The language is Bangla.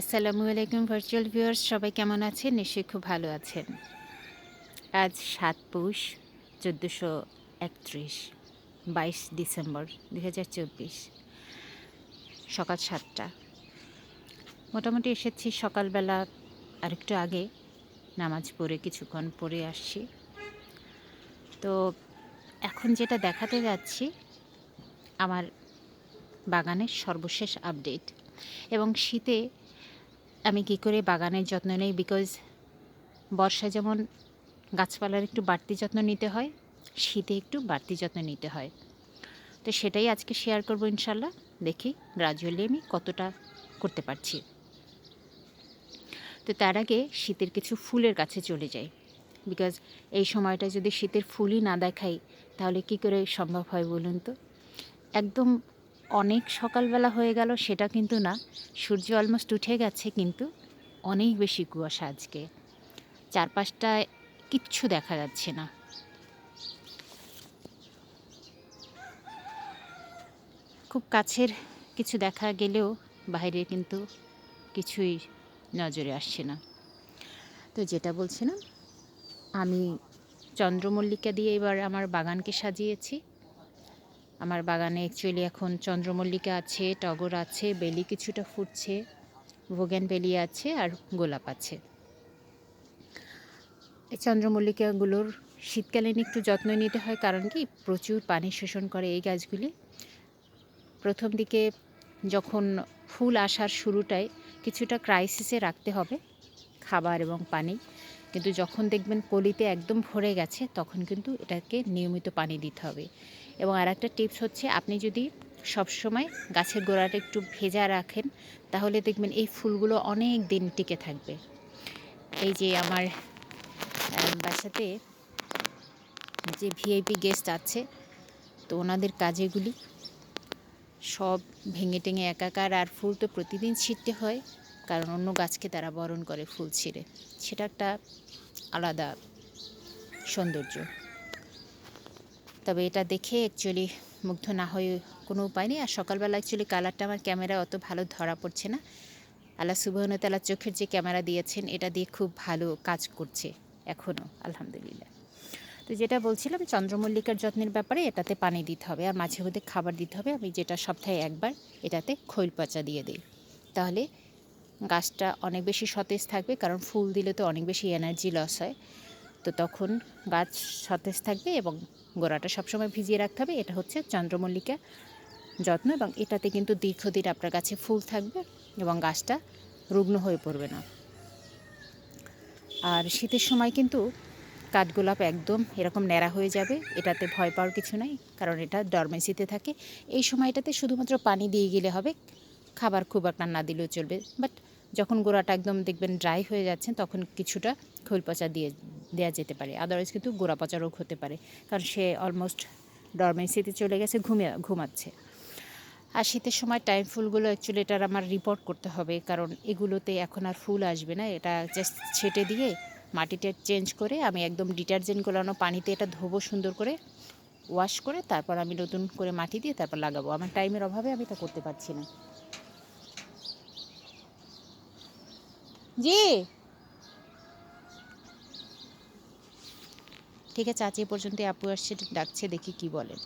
আসসালামু আলাইকুম ভার্চুয়াল ভিউয়ার্স সবাই কেমন আছেন? নিশ্চয়ই খুব ভালো আছেন। আজ সাত পৌষ, চোদ্দোশো একত্রিশ, বাইশ ডিসেম্বর দু হাজার চব্বিশ, সকাল সাতটা। মোটামুটি এসেছি সকালবেলা আরেকটু আগে, নামাজ পড়ে কিছুক্ষণ পরে আসছি। তো এখন যেটা দেখাতে যাচ্ছি, আমার বাগানের সর্বশেষ আপডেট এবং শীতে আমি কী করে বাগানের যত্ন নেই? বিকজ বর্ষায় যেমন গাছপালার একটু বাড়তি যত্ন নিতে হয়, শীতে একটু বাড়তি যত্ন নিতে হয়। তো সেটাই আজকে শেয়ার করব ইনশাল্লাহ। দেখি গ্রাজুয়ালি আমি কতটা করতে পারছি। তো তার আগে শীতের কিছু ফুলের কাছে চলে যাই। বিকজ এই সময়টা যদি শীতের ফুলই না দেখাই, তাহলে কি করে সম্ভব হয় বলুন তো? একদম অনেক সকালবেলা হয়ে গেল সেটা কিন্তু না। সূর্য অলমোস্ট উঠে গেছে কিন্তু অনেক বেশি কুয়াশা আজকে। চারপাশটায় কিচ্ছু দেখা যাচ্ছে না। খুব কাছের কিছু দেখা গেলেও বাইরে কিন্তু কিছুই নজরে আসছে না। তো যেটা বলছিলাম, আমি চন্দ্রমল্লিকা দিয়ে এবার আমার বাগানকে সাজিয়েছি। আমার বাগানে অ্যাকচুয়ালি এখন চন্দ্রমল্লিকা আছে, টগর আছে, বেলি কিছুটা ফুটছে, ভোগেন বেলি আছে আর গোলাপ আছে। এই চন্দ্রমল্লিকাগুলোর শীতকালীন একটু যত্ন নিতে হয়, কারণ কি প্রচুর পানি শোষণ করে এই গাছগুলি। প্রথম দিকে যখন ফুল আসার শুরুটায় কিছুটা ক্রাইসিসে রাখতে হবে খাবার এবং পানি। কিন্তু যখন দেখবেন পলিতে একদম ভরে গেছে, তখন কিন্তু এটাকে নিয়মিত পানি দিতে হবে। এবং আর একটা টিপস হচ্ছে, আপনি যদি সবসময় গাছের গোড়াটা একটু ভেজা রাখেন, তাহলে দেখবেন এই ফুলগুলো অনেক দিন টিকে থাকবে। এই যে আমার বাসাতে যে ভিআইপি গেস্ট আছে, তো ওনাদের কাজেগুলি সব ভেঙে টেঙে একাকার, আর ফুল তো প্রতিদিন ছিটতে হয়। কারণ অন্য গাছকে তারা বরণ করে ফুল ছিঁড়ে। সেটা একটা আলাদা সৌন্দর্য। তবে এটা দেখে অ্যাকচুয়ালি মুগ্ধ না হয়ে কোনো উপায় নেই। আর সকালবেলা অ্যাকচুয়ালি কালারটা আমার ক্যামেরা অত ভালো ধরা পড়ছে না। আল্লাহ সুবহানতালা চোখের যে ক্যামেরা দিয়েছেন, এটা দিয়ে খুব ভালো কাজ করছে এখনও আলহামদুলিল্লাহ। তো যেটা বলছিলাম, চন্দ্রমল্লিকার যত্নের ব্যাপারে এটাতে পানি দিতে হবে আর মাঝে মধ্যে খাবার দিতে হবে। আমি যেটা সপ্তাহে একবার এটাতে খৈল পচা দিয়ে দিই। তাহলে গাছটা অনেক বেশি সতেজ থাকবে, কারণ ফুল দিলে তো অনেক বেশি এনার্জি লস হয়। তো তখন গাছ সতেজ থাকবে এবং গোড়াটা সবসময় ভিজিয়ে রাখতে হবে। এটা হচ্ছে চন্দ্রমল্লিকা যত্ন এবং এটাতে কিন্তু দীর্ঘদিন আপনার কাছে ফুল থাকবে এবং গাছটা রুগ্ন হয়ে পড়বে না। আর শীতের সময় কিন্তু কাঠগোলাপ একদম এরকম ন্যাড়া হয়ে যাবে, এটাতে ভয় পাওয়ার কিছু নাই, কারণ এটা ডরমেসিতে থাকে। এই সময়টাতে শুধুমাত্র পানি দিয়ে গেলে হবে খাবার খুব একটা না দিলেও চলবে। বাট যখন গোড়াটা একদম দেখবেন ড্রাই হয়ে যাচ্ছে, তখন কিছুটা খোল পচা দিয়ে দেওয়া যেতে পারে। আদারওয়াইজ কিন্তু গোড়া পচা রোগ হতে পারে। কারণ সে অলমোস্ট ডরমেন্সিতে চলে গেছে, ঘুমিয়ে, ঘুমাচ্ছে। আর শীতের সময় টাইম ফুলগুলো অ্যাকচুয়ালি এটার আমার রিপোর্ট করতে হবে। কারণ এগুলোতে এখন আর ফুল আসবে না। এটা জাস্ট ছেটে দিয়ে মাটিটা চেঞ্জ করে আমি একদম ডিটারজেন্ট গোলানো পানিতে এটা ধোবো সুন্দর করে ওয়াশ করে তারপর আমি নতুন করে মাটি দিয়ে তারপর লাগাবো। আমার টাইমের অভাবে আমি এটা করতে পারছি না। জি। ঠিক আছে আজ এ পর্যন্ত আপু আসছে ডাকছে দেখি কি বলেন